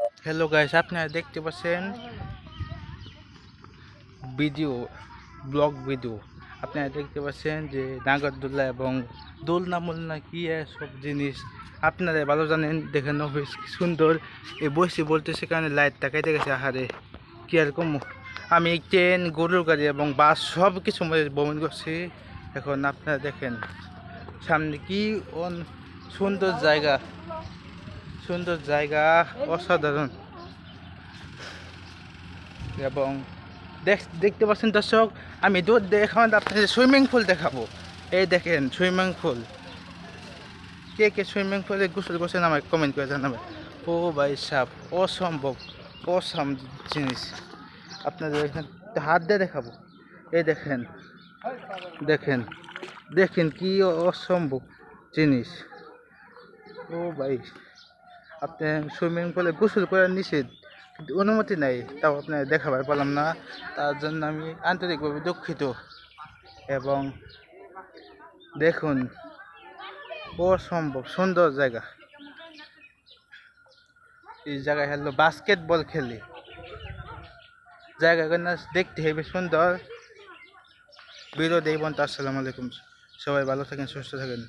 Hello guys আপনারা দেখতে পাচ্ছেন ভিডিও ব্লগ ভিডিও আপনারা দেখতে পাচ্ছেন যে নাগরদোল্লা এবং দোলনা মোলনা কি সব জিনিস। আপনারা ভালো জানেন, দেখেন কি সুন্দর। এই বসে বলতেছে কারণে লাইট তাকাইতে গেছে, আহারে, কি আর কম? আমি ট্রেন গরুর গাড়ি এবং বাস সব কিছু ভ্রমণ করছি। এখন আপনারা দেখেন, সামনে কি সুন্দর জায়গা। সুন্দর জায়গা, অসাধারণ। এবং দেখ- দেখতে পাচ্ছেন দর্শক, আমি দূর দেখান আপনাদের সুইমিং পুল দেখাবো। এই দেখেন, সুইমিং পুল। কে কে সুইমিং পুলে গোসল করছেন আমাকে কমেন্ট করে জানাবেন। ও ভাই সাপ অসম্ভব, অসম জিনিস। আপনাদের এখানে হাত দিয়ে দেখাবো। এই দেখেন দেখেন দেখেন কি অসম্ভব জিনিস। ও ভাই। আপনি সুইমিং পুলে গোসল করার নিষেধ, কিন্তু অনুমতি নাই, তাও আপনার দেখাবার পারলাম না। তার জন্য আমি আন্তরিকভাবে দুঃখিত। এবং দেখুন, অসম্ভব সুন্দর জায়গা। এই জায়গায় হলো বাস্কেটবল খেলি। জায়গাগুলো দেখতে হেবি সুন্দর। বিরোধী বন্ধু, আসসালামু আলাইকুম। সবাই ভালো থাকেন, সুস্থ থাকেন।